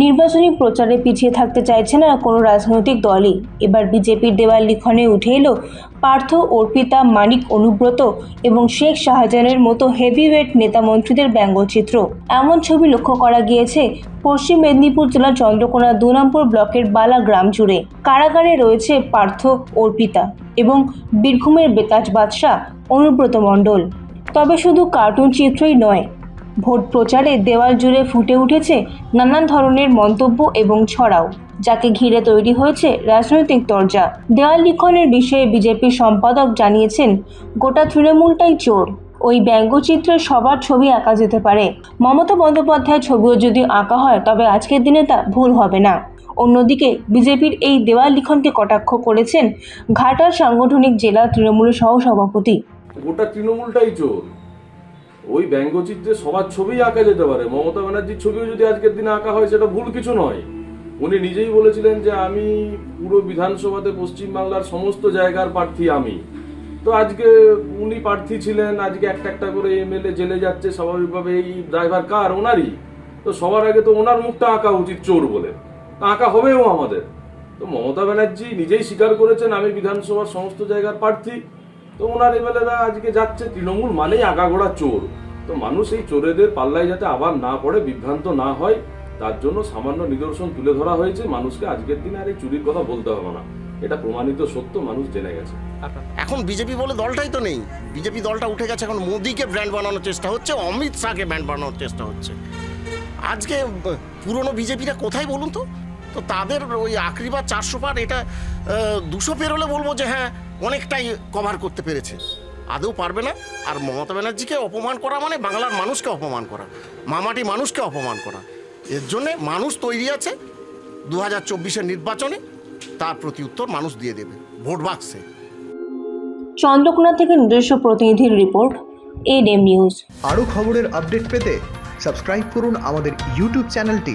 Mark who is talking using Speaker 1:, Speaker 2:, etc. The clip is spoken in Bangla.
Speaker 1: নির্বাচনী প্রচারে পিছিয়ে থাকতে চাইছে না কোনো রাজনৈতিক দলই। এবার বিজেপির দেওয়াল লিখনে উঠে এলো পার্থ অর্পিতা মানিক অনুব্রত এবং শেখ শাহজাহানের মতো হেভিওয়েট নেতা মন্ত্রীদের ব্যঙ্গচিত্র। এমন ছবি লক্ষ্য করা গিয়েছে পশ্চিম মেদিনীপুর জেলার চন্দ্রকোনা দু নম্বর ব্লকের বালা গ্রাম জুড়ে। কারাগারে রয়েছে পার্থ অর্পিতা এবং বীরভূমের বেতাজ বাদশাহ অনুব্রত মণ্ডল। তবে শুধু কার্টুন চিত্রই নয় ভোট প্রচারে দেওয়াল জুড়ে ফুটে উঠেছে নানান ধরনের মন্তব্য এবং ছড়াও, যাকে ঘিরে তৈরি হয়েছে রাজনৈতিক দরজা দেওয়াল লিখনের বিষয়ে বিজেপির সম্পাদক জানিয়েছেন, গোটা তৃণমূলটাই চোর। ওই ব্যঙ্গচিত্রে সবার ছবি আঁকা যেতে পারে। মমতা বন্দ্যোপাধ্যায়ের ছবিও যদি আঁকা হয়, তবে আজকের দিনে তা ভুল হবে না। অন্যদিকে, বিজেপির এই দেওয়াল লিখনকে কটাক্ষ করেছেন ঘাটার সাংগঠনিক জেলা তৃণমূলের সহসভাপতি।
Speaker 2: গোটা তৃণমূলটাই চোর। ওই ব্যঙ্গচিত্রে সবার ছবিই আঁকা যেতে পারে। মমতা ব্যানার্জির ছবিও যদি আজকের দিনে আঁকা হয়, সেটা ভুল কিছু নয়। উনি নিজেই বলেছিলেন যে, আমি পুরো বিধানসভাতে পশ্চিমবাংলার সমস্ত জায়গার প্রার্থী আমি। তো আজকে উনি প্রার্থী ছিলেন, আজকে একটা একটা করে এমএলএ জেলে যাচ্ছে, স্বাভাবিকভাবে এই ড্রাইভার কার? ওনারই। তো সবার আগে তো ওনার মুখটা আঁকা উচিত চোর বলে। আঁকা হবেও আমাদের। তো মমতা ব্যানার্জি নিজেই স্বীকার করেছেন, আমি বিধানসভার সমস্ত জায়গার প্রার্থী। তো ওনার এমএলএরা আজকে যাচ্ছে তৃণমূল মানেই আগাগোড়া চোর। তো মানুষ এই চোরেদের পাল্লায় যাতে আবার না পড়ে, বিভ্রান্ত না হয়, তার জন্য সামান্য নিদর্শন তুলে ধরা হয়েছে। মানুষকে আজকের দিনে আর এই চুরির কথা বলতে হবে না। এটা প্রমাণিত সত্য, মানুষ জেনে গেছে।
Speaker 3: এখন বিজেপি বলে দলটাই তো নেই। বিজেপি দলটা উঠে গেছে, এখন মোদিকে ব্র্যান্ড বানানোর চেষ্টা হচ্ছে, অমিত শাহকে ব্র্যান্ড বানানোর চেষ্টা হচ্ছে। আজকে পুরনো বিজেপিরা কোথায় বলুন তো? তো তাদের ওই আখরি বা চারশো পার এটা দুশো পেরোলে বলব যে হ্যাঁ অনেকটাই কভার করতে পেরেছে। আদৌ পারবে না? আর মমতা ব্যানার্জিকে অপমান করা মানে বাংলার মানুষকে অপমান করা। মামাটি মানুষকে অপমান করা। এর জন্যে মানুষ তৈরি আছে দু হাজার চব্বিশের নির্বাচনে তার প্রতি উত্তর মানুষ দিয়ে দেবে ভোট বাক্সে।
Speaker 1: চন্দ্রকোনা থেকে নিজস্ব প্রতিনিধির রিপোর্ট এডএম নিউজ
Speaker 4: আরও খবরের আপডেট পেতে সাবস্ক্রাইব করুন আমাদের ইউটিউব চ্যানেলটি।